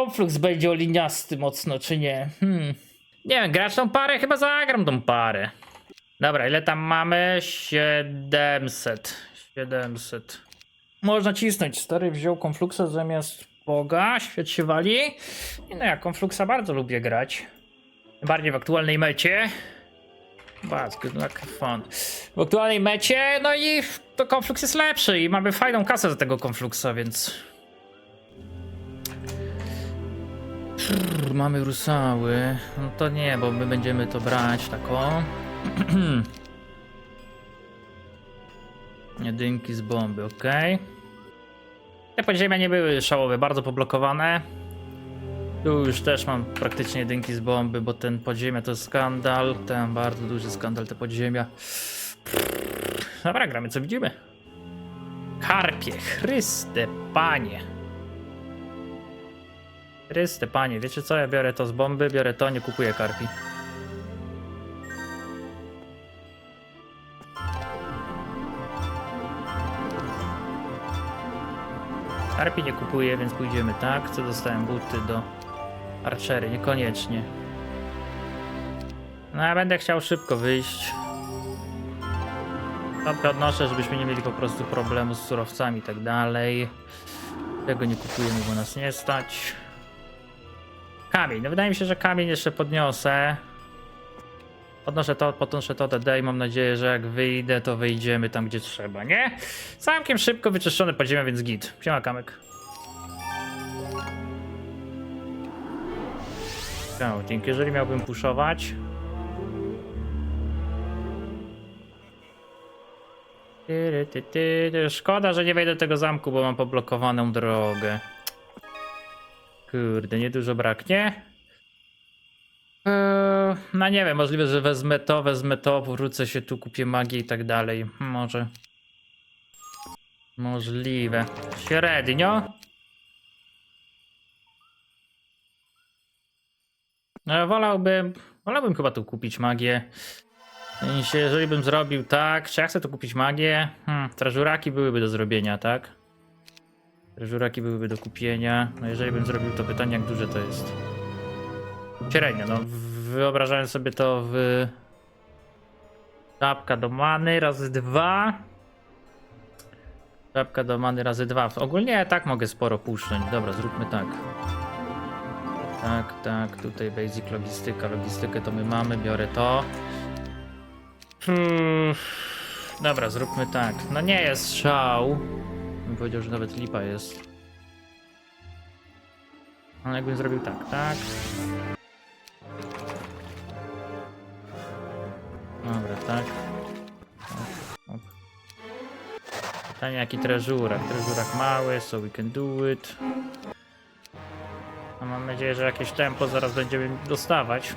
Konflux będzie oliniasty mocno, czy nie? Hmm. Nie wiem, grać tą parę? Chyba zagram tą parę. Dobra, ile tam mamy? 700. 700. Można cisnąć. Stary wziął Konfluxa zamiast Boga, świat się wali. I no ja Konfluxa bardzo lubię grać. Bardziej w aktualnej mecie. Bardzo good luck, fun. W aktualnej mecie, no i to Konflux jest lepszy i mamy fajną kasę za tego Konfluxa, więc... Mamy rusały. No to nie, bo my będziemy to brać tako. Jedynki z bomby, ok. Te podziemia nie były szałowe, bardzo poblokowane. Tu już też mam praktycznie jedynki z bomby, bo ten podziemia to skandal. Ten bardzo duży skandal, te podziemia. Dobra, gramy co widzimy. Karpie, Chryste, panie. Chryste, panie, wiecie co? Ja biorę to z bomby, biorę to, nie kupuję karpi. Karpi nie kupuję, więc pójdziemy tak. Co dostałem? Buty do Archery, niekoniecznie. No ja będę chciał szybko wyjść. To podnoszę, żebyśmy nie mieli po prostu problemu z surowcami i tak dalej. Tego nie kupujemy, bo nas nie stać. Kamień. No wydaje mi się, że kamień jeszcze podniosę. Podnoszę to, podnoszę to DD i mam nadzieję, że jak wyjdę, to wyjdziemy tam, gdzie trzeba, nie? Całkiem szybko wyczyszczone podziemia, więc git. Siema, Kamek. Scouting, jeżeli miałbym puszować... Szkoda, że nie wejdę do tego zamku, bo mam poblokowaną drogę. Kurde, niedużo braknie. Eee, no nie wiem, możliwe, że wezmę to, wezmę to, wrócę się tu, kupię magię i tak dalej. Może. Możliwe. Średnio. No, wolałbym, wolałbym chyba tu kupić magię. Jeżeli bym zrobił tak, czy ja chcę tu kupić magię? Hmm, trażuraki byłyby do zrobienia, tak? Trażuraki byłyby do kupienia. No jeżeli bym zrobił to pytanie, jak duże to jest? Średnio, no wyobrażałem sobie to w... Czapka do many razy dwa. Czapka do many razy dwa. Ogólnie tak mogę sporo puszczać. Dobra, zróbmy tak. Tak, tak, tutaj basic logistyka. Logistykę to my mamy, biorę to. Hmm. Dobra, zróbmy tak. No nie jest szał. Bym powiedział, że nawet lipa jest. Ale jakbym zrobił tak, tak. Dobra, tak. Pytanie jaki treżurak. Treżurak mały, so we can do it. A mam nadzieję, że jakieś tempo zaraz będziemy dostawać.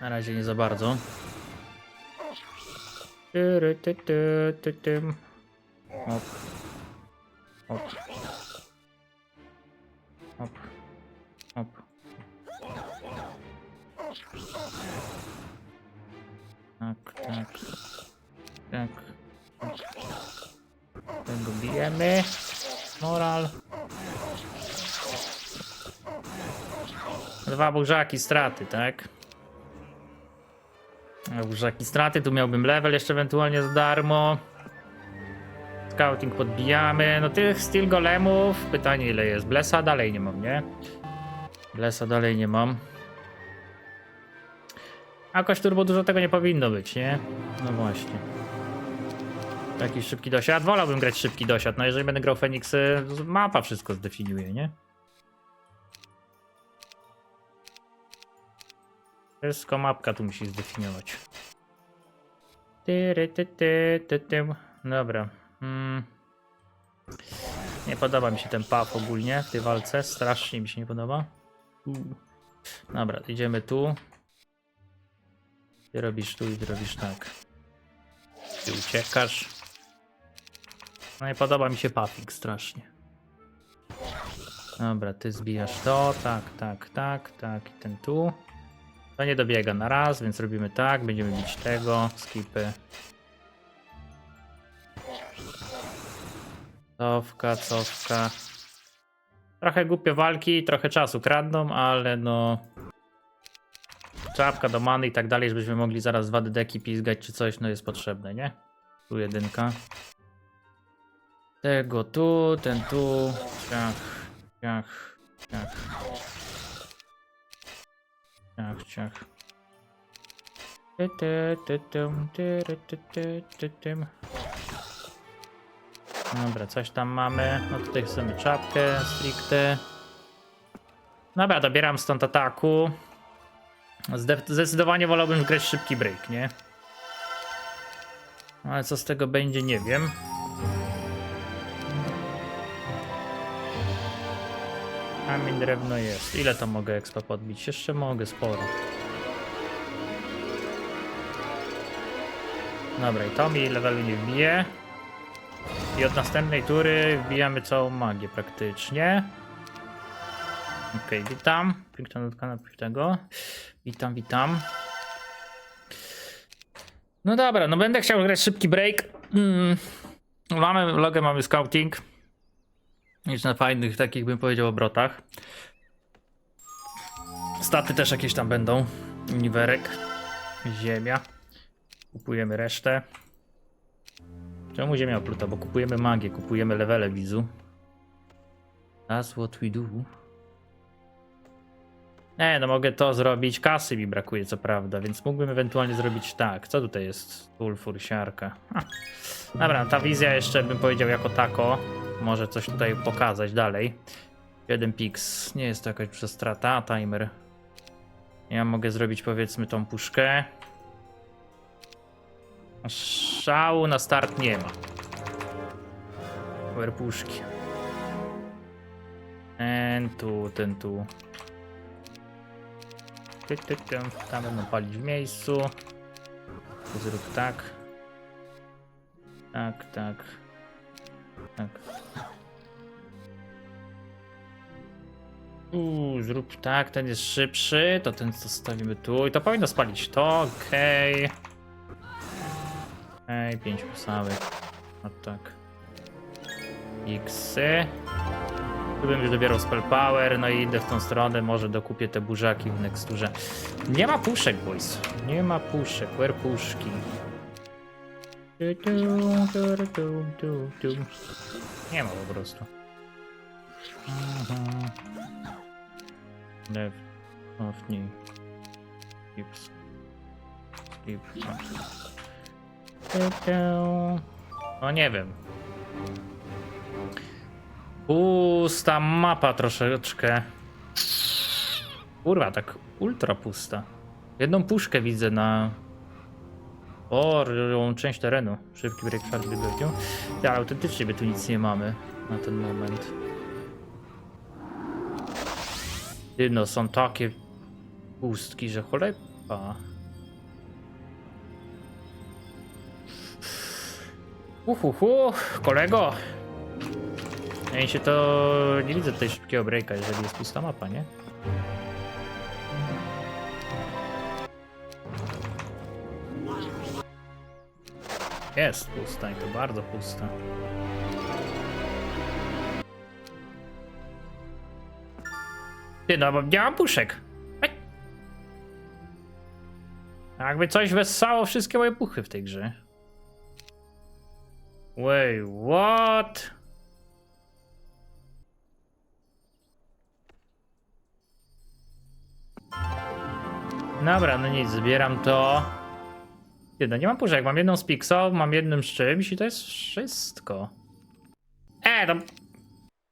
Na razie nie za bardzo. Tyry, ty, ty, ty, tym. Op. Op. Op. Op. Tak, tak. Tak. Tego bijemy. Moral. Dwa burzaki straty, tak? Burzaki straty, tu miałbym level jeszcze ewentualnie za darmo. Scouting podbijamy. No tych steel golemów. Pytanie ile jest. Blessa dalej nie mam, nie? Blessa dalej nie mam. A Jakoś turbo dużo tego nie powinno być, nie? No właśnie. Taki szybki dosiad. Wolałbym grać szybki dosiad. No jeżeli będę grał Feniksy, mapa wszystko zdefiniuje, nie? Wszystko mapka tu musi zdefiniować. Tyry, ty, ty, ty, tym. Dobra. Mm. Nie podoba mi się ten paw ogólnie w tej walce. Strasznie mi się nie podoba. Dobra, idziemy tu. Ty robisz tu i ty robisz tak. Ty uciekasz. No nie podoba mi się Puffing strasznie. Dobra, ty zbijasz to, tak, tak, tak, tak i ten tu. To nie dobiega na raz, więc robimy tak, będziemy bić tego, skipy. Cofka, cofka. Trochę głupie walki, trochę czasu kradną, ale no... Czapka do many i tak dalej, żebyśmy mogli zaraz dwa deki pizgać czy coś, no jest potrzebne, nie? Tu jedynka. Tego tu, ten tu. Ciach, ciach, ciach. Ciach, ciach. Ty, ty, ty, ty, ry, ty, ty, ty, tym. Dobra, coś tam mamy. No tutaj chcemy czapkę stricte. Dobra, dobieram stąd ataku. Zde- Zdecydowanie wolałbym grać szybki break, nie? Ale co z tego będzie, nie wiem. Kamień, drewno jest. Ile to mogę expa podbić? Jeszcze mogę, sporo. Dobra, i to mi levelu nie wbije. I od następnej tury wbijamy całą magię praktycznie. Okej, witam. Piękna notka na tego. Witam, witam. No dobra, no będę chciał grać szybki break. Mm. Mamy logę, mamy scouting. Już na fajnych, takich bym powiedział, obrotach. Staty też jakieś tam będą. Niwerek. Ziemia. Kupujemy resztę. Czemu ziemia opluta? Bo kupujemy magię, kupujemy levele widzu. That's what we do. Nie, no mogę to zrobić. Kasy mi brakuje, co prawda, więc mógłbym ewentualnie zrobić tak. Co tutaj jest? Sulfur, siarka. Ha. Dobra, ta wizja jeszcze bym powiedział jako tako. Może coś tutaj pokazać dalej. 7 pix. Nie jest to jakaś duża strata. A timer. Ja mogę zrobić powiedzmy tą puszkę. Szału na start nie ma. Power puszki. Ten tu, ten tu. Ty, ty, ty. Tam będą palić w miejscu. Zrób tak. Tak, tak. Tak. Uuu, zrób tak, ten jest szybszy, to ten zostawimy tu i to powinno spalić to, okej. Okej, pięć posałek. O tak. Xy. Tu bym już dobierał spell power, no i idę w tą stronę, może dokupię te burzaki w nexturze. Nie ma puszek, boys. Nie ma puszek, where puszki? Nie ma po prostu. Mhm. Left, cofnij. Skips. Skip. No nie wiem. Pusta mapa troszeczkę. Kurwa, tak ultra pusta. Jedną puszkę widzę na... Tą część terenu. Szybki break wygodził. Ale autentycznie my tu nic nie mamy na ten moment. Ty no, są takie pustki, że cholera. Uhuhu, kolego. Ja się to nie widzę tutaj szybkiego breaka, jeżeli jest pusta mapa, nie? Jest pusta i to bardzo pusta. Ty no, bo nie mam puszek. Jakby coś wessało wszystkie moje puchy w tej grze. Wait, what? Dobra, no nic, zbieram to. Ty, no nie mam puszek, mam jedną z Pixel, mam jednym z czymś i to jest wszystko. E, tam...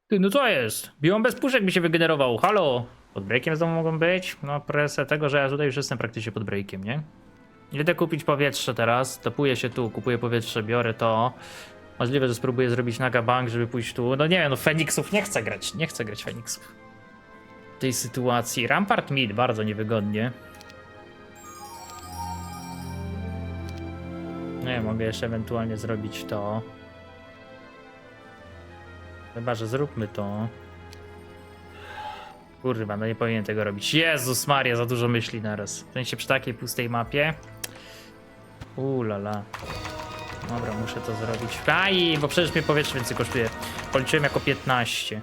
Ty, no co jest? Biłą bez puszek mi się wygenerował, halo? Pod breakiem znowu mogą być? No presę tego, że ja tutaj już jestem praktycznie pod breakiem, nie? Idę kupić powietrze teraz, topuję się tu, kupuję powietrze, biorę to. Możliwe, że spróbuję zrobić naga bank, żeby pójść tu. No nie wiem, no Feniksów nie chcę grać, nie chcę grać Feniksów. W tej sytuacji. Rampart mid, bardzo niewygodnie. Nie, mogę jeszcze ewentualnie zrobić to. Chyba, że zróbmy to. Kurwa, no nie powinien tego robić. Jezus Maria, za dużo myśli naraz. W sensie przy takiej pustej mapie. Ulala. Dobra, muszę to zrobić. Aj, bo przecież mnie powietrze więcej kosztuje. Policzyłem jako 15.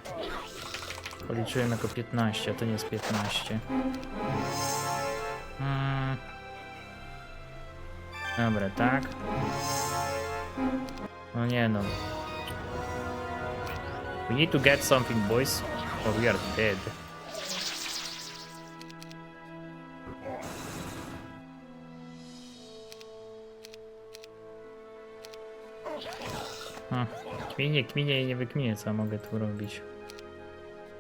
Policzyłem jako 15, a to nie jest 15. Mm. Dobra, tak. No nie no. We need to get something, boys, or we are dead. Hm. Kminie, kminie i nie wykminie, co mogę tu robić.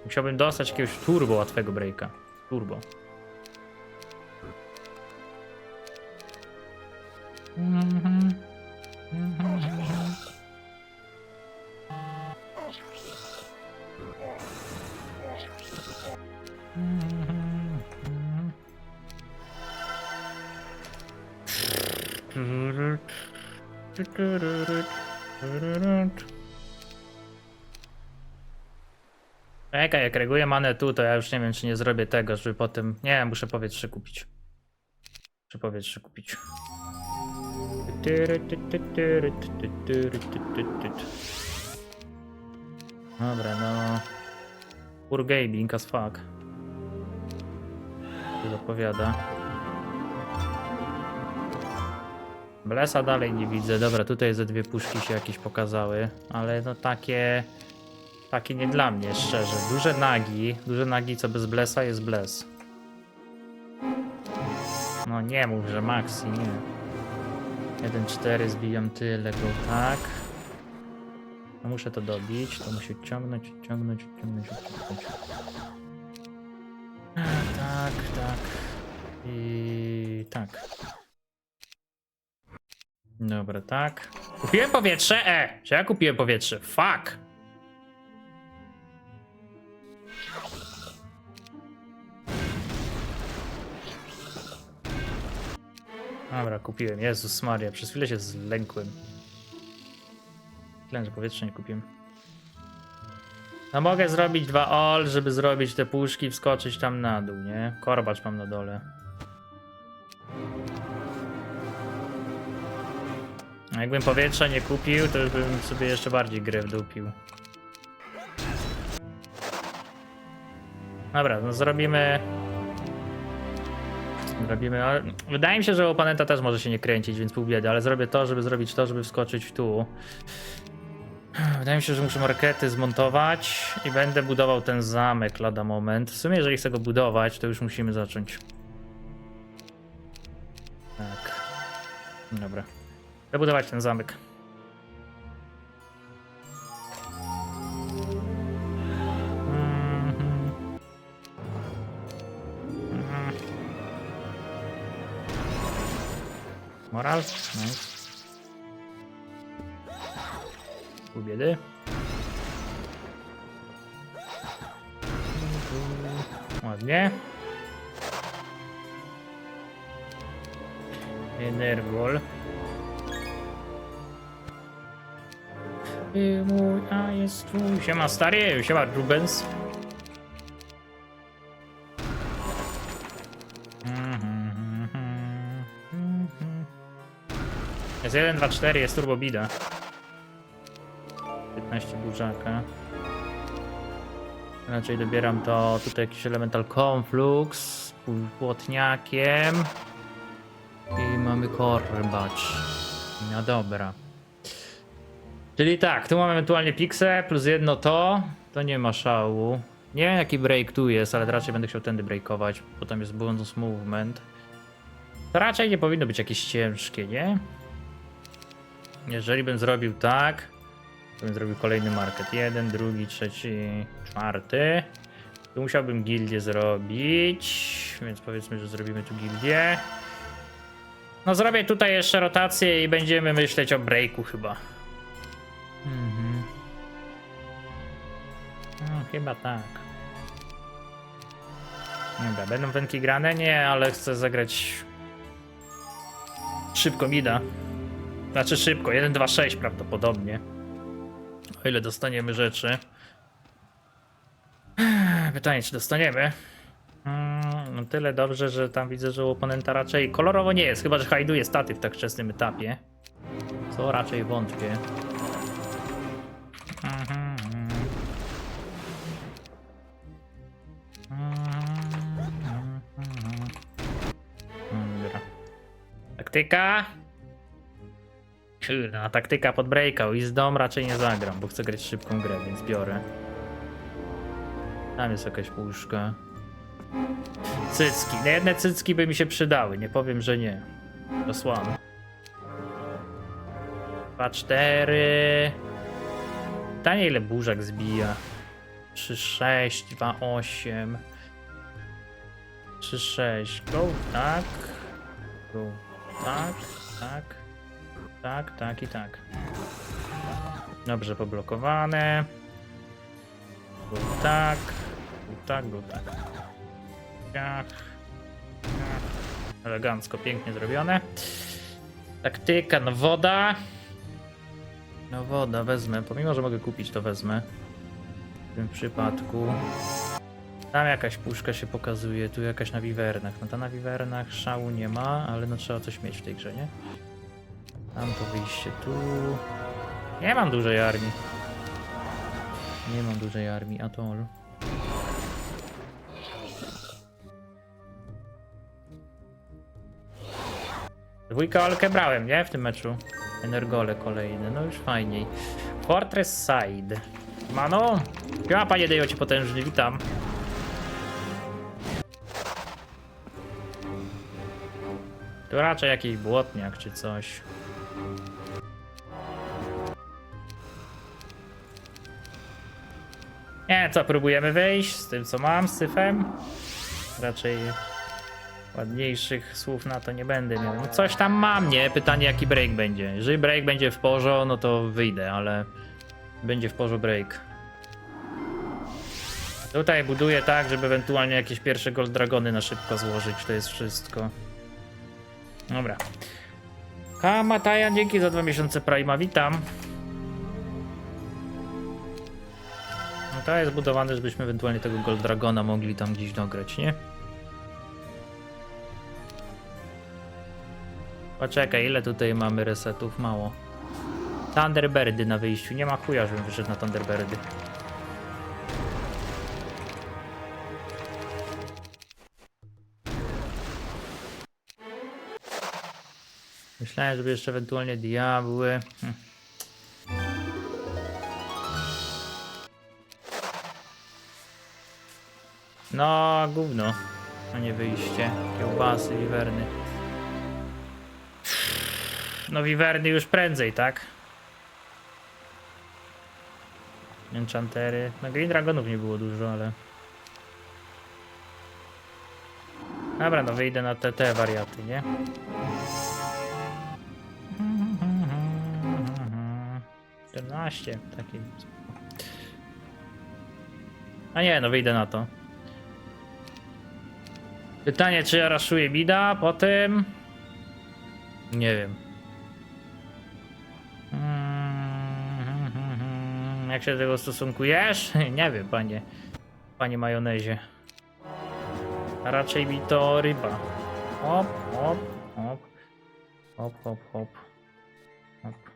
Musiałbym dostać jakiegoś turbo łatwego breaka. Turbo. Czekaj, jak reaguję manę tu, to ja już nie wiem, czy nie zrobię tego, żeby potem... Nie, muszę powietrze kupić. Muszę powietrze kupić. Dobra, no... Poor gaming as fuck. To zapowiada. Blesa dalej nie widzę. Dobra, tutaj ze dwie puszki się jakieś pokazały, ale no takie... Takie nie dla mnie, szczerze. Duże nagi, duże nagi, co bez blesa jest bles. No nie mów, że maxi, nie. 1-4 zbijam tyle go, tak. No muszę to dobić, to musi odciągnąć, odciągnąć, odciągnąć, odciągnąć. Tak, tak. I tak. Dobra, tak. Kupiłem powietrze? E! Czy ja kupiłem powietrze? Fuck! Dobra, kupiłem. Jezus Maria, przez chwilę się zlękłem. Powietrze nie kupiłem. No mogę zrobić dwa all, żeby zrobić te puszki, wskoczyć tam na dół, nie? Korbacz mam na dole. A jakbym powietrza nie kupił, to bym sobie jeszcze bardziej grę wdupił. Dobra, no zrobimy... Zrobimy... ale Wydaje mi się, że oponenta też może się nie kręcić, więc pół biedy, ale zrobię to, żeby zrobić to, żeby wskoczyć w tu. Wydaje mi się, że muszę markety zmontować i będę budował ten zamek lada moment. W sumie, jeżeli chcę go budować, to już musimy zacząć. Tak. Dobra. Chcę budować ten zamek. Moral? Nice. Pół biedy. Ładnie. Energol. Mój, a jest twój. Siema stary, siema Rubens. 1, 2, 4, jest turbo bida. 15 burzaka. Raczej dobieram to tutaj jakiś elemental conflux płotniakiem. I mamy korbacz. No dobra. Czyli tak, tu mamy ewentualnie pixe plus jedno to. To nie ma szału. Nie wiem jaki break tu jest, ale raczej będę chciał tędy breakować, bo tam jest bonus movement. To raczej nie powinno być jakieś ciężkie, nie? Jeżeli bym zrobił tak, to bym zrobił kolejny market. Jeden, drugi, trzeci, czwarty. Tu musiałbym gildię zrobić, więc powiedzmy, że zrobimy tu gildię. No zrobię tutaj jeszcze rotację i będziemy myśleć o breaku chyba. Mhm. No, chyba tak. Dobra, będą wędki grane? Nie, ale chcę zagrać szybko mida. Znaczy szybko, 1, 2, 6 prawdopodobnie. O ile dostaniemy rzeczy. Pytanie, czy dostaniemy? Mm, no tyle dobrze, że tam widzę, że u oponenta raczej kolorowo nie jest, chyba że hajduje staty w tak wczesnym etapie. Co raczej wątpię. Mhm, mhm, mhm. Mm, Taktyka? Kurna, taktyka pod breakout i z dom raczej nie zagram, bo chcę grać szybką grę, więc biorę. Tam jest jakaś puszka. Cycki. No jedne cycki by mi się przydały, nie powiem, że nie. Posłam. 2, 4. Pytanie ile burzak zbija. 3, 6, 2, 8. 3, 6. Go, tak. Go, tak, tak. Tak, tak i tak. Dobrze poblokowane. Go tak. Go tak, go tak. Tak. Elegancko, pięknie zrobione. Taktyka, no woda. No woda, wezmę. Pomimo, że mogę kupić, to wezmę. W tym przypadku. Tam jakaś puszka się pokazuje, tu jakaś na wiwernach. No ta na wiwernach szału nie ma, ale no trzeba coś mieć w tej grze, nie? Tam to wyjście tu. Nie mam dużej armii. Nie mam dużej armii at all. Dwójkę Olkę brałem, nie? W tym meczu. Energole kolejne, no już fajniej. Fortress Side. Mano? Ja panie Dejocie potężny, witam. Tu raczej jakiś błotniak czy coś. Nie, co, próbujemy wyjść z tym co mam, z syfem? Raczej ładniejszych słów na to nie będę miał. No coś tam mam, nie? Pytanie jaki break będzie. Jeżeli break będzie w porzo, no to wyjdę, ale będzie w porzo break. Tutaj buduję tak, żeby ewentualnie jakieś pierwsze gold dragony na szybko złożyć. To jest wszystko. Dobra. Kamataja, dzięki za dwa miesiące Prima, witam. No to jest budowane, żebyśmy ewentualnie tego Gold Dragona mogli tam gdzieś dograć, nie? Poczekaj, ile tutaj mamy resetów? Mało. Thunderbirdy na wyjściu. Nie ma chuja, żebym wyszedł na Thunderbirdy. Myślałem, żeby jeszcze ewentualnie diabły. Hm. No, gówno. A nie wyjście. Kiełbasy, wiwerny. No, wiwerny już prędzej, tak? Enchantery. No, Green Dragonów nie było dużo, ale... Dobra, no wyjdę na te, te wariaty, nie? 14, taki. A nie, no wyjdę na to. Pytanie, czy ja raszuję bida po tym? Nie wiem. Jak się do tego stosunkujesz? Nie wiem, panie. Panie majonezie. A raczej mi to ryba. Hop, hop, hop. Hop, hop, hop. Hop.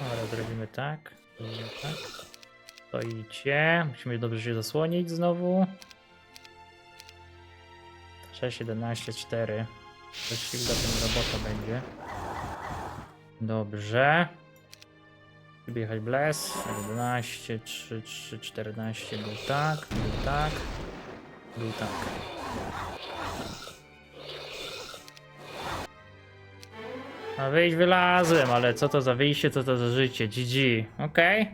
Dobra, zrobimy tak. Zrobimy tak. Stoicie. Musimy dobrze się zasłonić znowu. 6, 11, 4. Wyścig do tym robota będzie. Dobrze. Żeby jechać Bless. 11, 3, 3, 14. Był tak, był tak. Był tak. A wyjść wylazłem, ale co to za wyjście, co to za życie. GG. Okej.